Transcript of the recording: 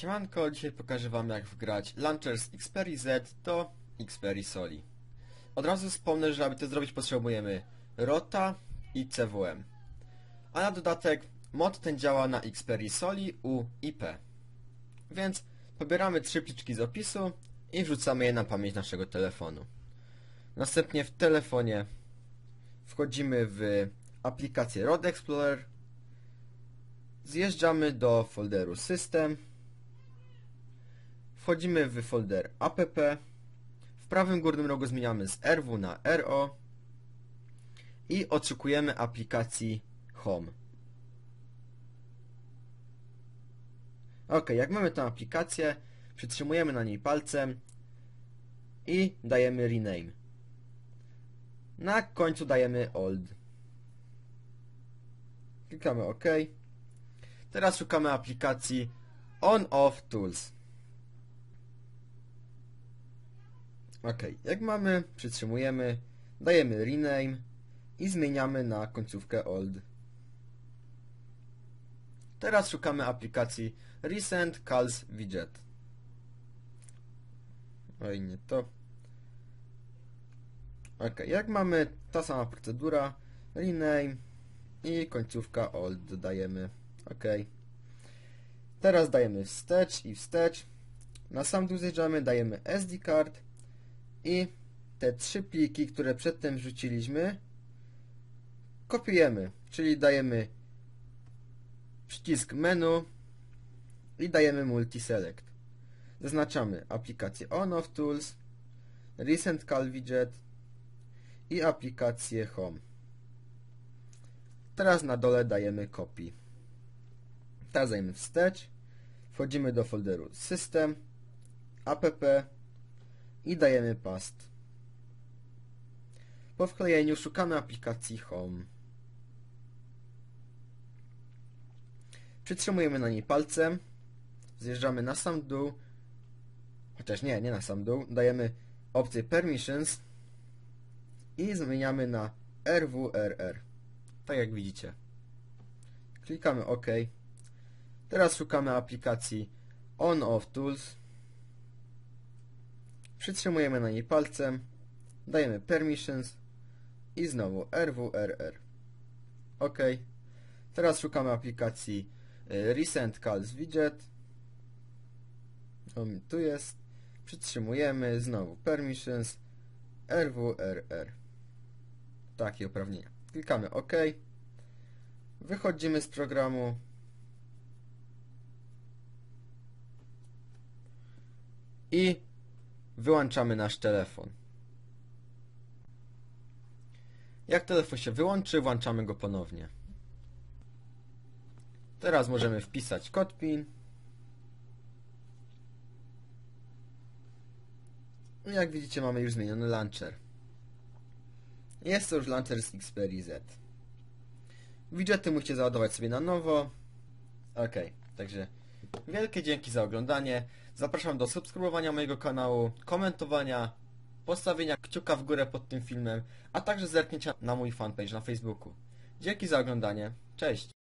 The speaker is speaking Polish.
Siemanko, dzisiaj pokażę wam jak wgrać launcher z Xperia Z do Xperia Soli. Od razu wspomnę, że aby to zrobić potrzebujemy ROTA i CWM. A na dodatek mod ten działa na Xperia Soli u IP. Więc pobieramy trzy pliczki z opisu i wrzucamy je na pamięć naszego telefonu. Następnie w telefonie wchodzimy w aplikację Rod Explorer, zjeżdżamy do folderu System, wchodzimy w folder app, w prawym górnym rogu zmieniamy z RW na RO i oczekujemy aplikacji Home. Ok, jak mamy tę aplikację, przytrzymujemy na niej palcem i dajemy rename. Na końcu dajemy old. Klikamy OK. Teraz szukamy aplikacji On-Off Tools. Ok, jak mamy, przytrzymujemy, dajemy rename i zmieniamy na końcówkę old. Teraz szukamy aplikacji Recent Calls Widget. Oj, nie to. Ok, jak mamy ta sama procedura, rename i końcówka old dodajemy. Ok. Teraz dajemy wstecz i wstecz. Na sam dół zjeżdżamy, dajemy SD card i te trzy pliki, które przedtem wrzuciliśmy, kopiujemy, czyli dajemy przycisk menu i dajemy multiselect. Zaznaczamy aplikację On-Off Tools, Recent Call Widget i aplikację Home. Teraz na dole dajemy copy. Teraz dajemy wstecz, wchodzimy do folderu System, app i dajemy past. Po wklejeniu szukamy aplikacji Home. Przytrzymujemy na niej palcem, zjeżdżamy na sam dół, chociaż nie, nie na sam dół, dajemy opcję Permissions i zmieniamy na RWRR. Tak jak widzicie. Klikamy OK. Teraz szukamy aplikacji On-Off Tools. Przytrzymujemy na niej palcem, dajemy Permissions i znowu RWRR. OK. Teraz szukamy aplikacji y, Recent Calls Widget. O, tu jest. Przytrzymujemy, znowu Permissions, RWRR. Takie uprawnienia. Klikamy OK. Wychodzimy z programu. I wyłączamy nasz telefon. Jak telefon się wyłączy, włączamy go ponownie. Teraz możemy wpisać kod PIN. I Jak widzicie mamy już zmieniony launcher. Jest to już launcher z Xperia Z. Widgety musicie załadować sobie na nowo. Ok, także wielkie dzięki za oglądanie. Zapraszam do subskrybowania mojego kanału, komentowania, postawienia kciuka w górę pod tym filmem, a także zerknięcia na mój fanpage na Facebooku. Dzięki za oglądanie. Cześć!